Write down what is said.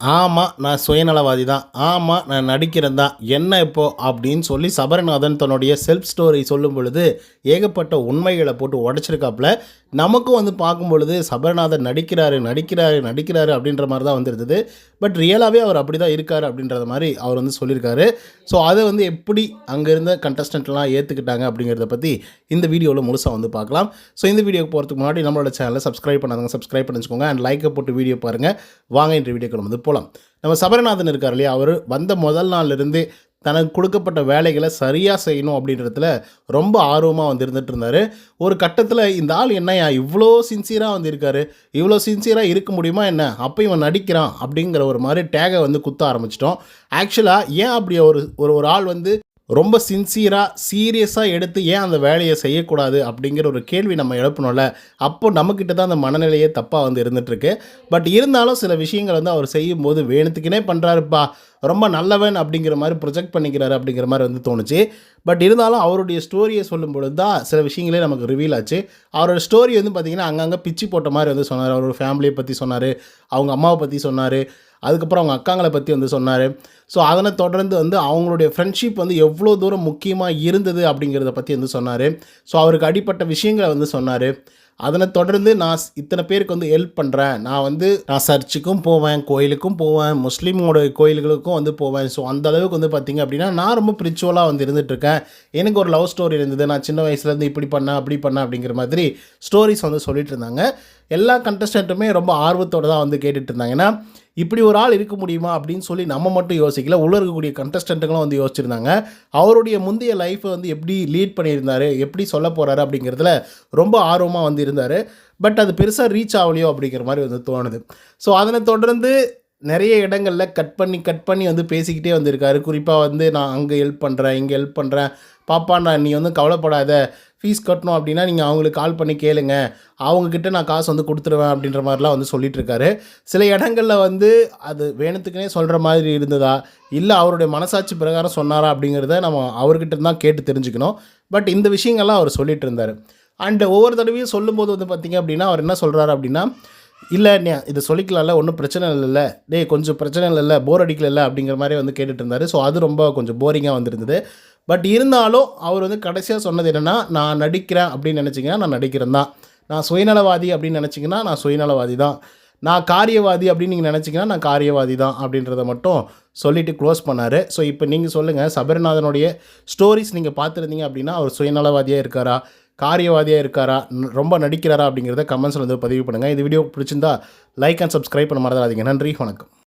ஆமாம் நான் சுயநலவாதி தான் ஆமாம் நான் நடிக்கிறேன் தான் என்ன இப்போ? அப்படின்னு சொல்லி சபரநாதன் தன்னுடைய செல்ஃப் ஸ்டோரி சொல்லும் பொழுது ஏகப்பட்ட உண்மைகளை போட்டு உடச்சிருக்காப்புல. நமக்கும் வந்து பார்க்கும் பொழுது சபரநாதன் நடிக்கிறாரு நடிக்கிறாரு நடிக்கிறாரு அப்படின்ற மாதிரி தான் வந்துருந்தது. பட் ரியலாகவே அவர் அப்படி தான் இருக்கார் அப்படின்றத மாதிரி அவர் வந்து சொல்லியிருக்காரு. ஸோ அதை வந்து எப்படி அங்கே இருந்த ஏற்றுக்கிட்டாங்க அப்படிங்கிறத பற்றி இந்த வீடியோவில் முழுசாக வந்து பார்க்கலாம். ஸோ இந்த வீடியோக்கு போகிறதுக்கு முன்னாடி நம்மளோட சேனலை சப்ஸ்கிரைப் பண்ணாதாங்க சப்ஸ்கிரைப் பண்ணி வச்சுக்கோங்க அண்ட் லைக்கை போட்டு வீடியோ பாருங்கள் வாங்க இன்று வீடியோக்கு வந்து போகலாம் நம்ம சபரநாதன் இருக்கார் இல்லையா? அவர் வந்த முதல் நாள்லேருந்து தனக்கு கொடுக்கப்பட்ட வேலைகளை சரியாக செய்யணும் அப்படின்றதுல ரொம்ப ஆர்வமாக வந்து இருந்துட்டு இருந்தார் ஒரு கட்டத்தில் இந்த ஆள் என்னையா இவ்வளோ சின்சியராக வந்திருக்காரு. இவ்வளோ சின்சியராக இருக்க முடியுமா என்ன? அப்போ இவன் நடிக்கிறான் அப்படிங்கிற ஒரு மாதிரி டேகை வந்து குத்த ஆரம்பிச்சிட்டோம். ஆக்சுவலாக ஏன் அப்படி ஒரு ஒரு ஒரு ஆள் வந்து ரொம்ப சின்சியராக சீரியஸாக எடுத்து ஏன் அந்த வேலையை செய்யக்கூடாது அப்படிங்கிற ஒரு கேள்வி நம்ம எழுப்பணும்ல அப்போ நம்மக்கிட்ட தான் அந்த மனநிலையே தப்பாக வந்து இருந்துகிட்ருக்கு பட் இருந்தாலும் சில விஷயங்கள் வந்து அவர் செய்யும்போது வேணுத்துக்குனே பண்ணுறாருப்பா ரொம்ப நல்லவன் அப்படிங்கிற மாதிரி ப்ரொஜெக்ட் பண்ணிக்கிறாரு அப்படிங்கிற மாதிரி வந்து தோணுச்சு. பட் இருந்தாலும் அவருடைய ஸ்டோரியை சொல்லும் பொழுது தான் சில விஷயங்களே நமக்கு ரிவீல் ஆச்சு. அவரோட ஸ்டோரி வந்து பார்த்திங்கன்னா அங்கங்கே பிச்சு போட்ட மாதிரி வந்து சொன்னார். அவரோட ஃபேமிலியை பற்றி சொன்னார். அவங்க அம்மாவை பற்றி சொன்னார். அதுக்கப்புறம் அவங்க அக்காங்களை பற்றி வந்து சொன்னார். ஸோ அதனை தொடர்ந்து வந்து அவங்களுடைய ஃப்ரெண்ட்ஷிப் வந்து எவ்வளோ தூரம் முக்கியமாக இருந்தது அப்படிங்கிறத பற்றி வந்து சொன்னார். ஸோ அவருக்கு அடிப்பட்ட விஷயங்களை வந்து சொன்னார். அதனை தொடர்ந்து நான் இத்தனை பேருக்கு வந்து ஹெல்ப் பண்ணுறேன் நான் வந்து நான் சர்ச்சுக்கும் போவேன் கோயிலுக்கும் போவேன் முஸ்லீமோட கோயில்களுக்கும் வந்து போவேன். ஸோ அந்த அளவுக்கு வந்து பார்த்திங்க அப்படின்னா நான் ரொம்ப பிரிச்சுவலாக வந்து இருந்துகிட்ருக்கேன் எனக்கு ஒரு லவ் ஸ்டோரி இருந்தது. நான் சின்ன வயசுலேருந்து இப்படி பண்ணேன் அப்படி பண்ணேன் அப்படிங்கிற மாதிரி ஸ்டோரிஸ் வந்து சொல்லிட்டு இருந்தாங்க. எல்லா கண்டஸ்டண்ட்டுமே ரொம்ப ஆர்வத்தோடு தான் வந்து கேட்டுட்டு இருந்தாங்கன்னா இப்படி ஒரு ஆள் இருக்க முடியுமா அப்படின்னு சொல்லி நம்ம மட்டும் யோசிக்கல. உள்ள இருக்கக்கூடிய கண்டஸ்டண்ட்டுங்களும் வந்து யோசிச்சிருந்தாங்க. அவருடைய முந்தைய லைஃப்பை வந்து எப்படி லீட் பண்ணியிருந்தாரு எப்படி சொல்ல போகிறாரு அப்படிங்கிறதுல ரொம்ப ஆர்வமாக வந்து இருந்தார். பட் அது பெருசாக ரீச் ஆகலையோ அப்படிங்கிற மாதிரி வந்து தோணுது. ஸோ அதனை தொடர்ந்து நிறைய இடங்களில் கட் பண்ணி கட் பண்ணி வந்து பேசிக்கிட்டே வந்திருக்காரு. குறிப்பாக வந்து நான் அங்கே ஹெல்ப் பண்ணுறேன் இங்கே ஹெல்ப் பண்ணுறேன் பாப்பா நான் நீ வந்து கவலைப்படாத. ஃபீஸ் கட்டணும் அப்படின்னா நீங்கள் அவங்களுக்கு கால் பண்ணி கேளுங்க. அவங்கக்கிட்ட நான் காசு வந்து கொடுத்துருவேன் அப்படின்ற மாதிரிலாம் வந்து சொல்லிகிட்ருக்காரு சில இடங்களில் வந்து அது வேணுத்துக்குனே சொல்கிற மாதிரி இருந்ததா? இல்லை அவருடைய மனசாட்சி பிரகாரம் சொன்னாரா அப்படிங்கிறத நம்ம அவர்கிட்ட தான் கேட்டு தெரிஞ்சுக்கணும். பட் இந்த விஷயங்கள்லாம் அவர் சொல்லிகிட்டு இருந்தார் அண்ட் ஒவ்வொரு தடவையும் சொல்லும்போது வந்து பார்த்தீங்க அப்படின்னா அவர் என்ன சொல்கிறாரு அப்படின்னா இல்லை நீ இதை சொல்லிக்கலாம்ல ஒன்றும் பிரச்சனை இல்லைல்ல. டேய் கொஞ்சம் பிரச்சனை இல்லைல்ல போர் அடிக்கல அப்படிங்கிற மாதிரி வந்து கேட்டுட்டு இருந்தார். ஸோ அது ரொம்ப கொஞ்சம் போரிங்காக வந்திருந்தது. பட் இருந்தாலும் அவர் வந்து கடைசியாக சொன்னது என்னென்னா நான் நடிக்கிறேன் அப்படின்னு நினச்சிங்கன்னா நான் நடிக்கிறேன் தான். நான் சுயநலவாதி அப்படின்னு நினச்சிங்கன்னா நான் சுயநலவாதி தான். நான் காரியவாதி அப்படின்னு நீங்கள் நினச்சிங்கன்னா நான் காரியவாதி தான் அப்படின்றத மட்டும் சொல்லிவிட்டு க்ளோஸ் பண்ணார். ஸோ இப்போ நீங்கள் சொல்லுங்கள் சபரிநாதனுடைய ஸ்டோரிஸ் நீங்கள் பார்த்துருந்தீங்க அப்படின்னா அவர் சுயநலவாதியாக இருக்காரா? காரியவாதியாக இருக்காரா? ரொம்ப நடிக்கிறாரா அப்படிங்கிறத கமெண்ட்ஸில் வந்து பதிவு பண்ணுங்கள் இந்த வீடியோ பிடிச்சிருந்தா லைக் அண்ட் சப்ஸ்கிரைப் பண்ண மறந்துடாதீங்க. நன்றி வணக்கம்.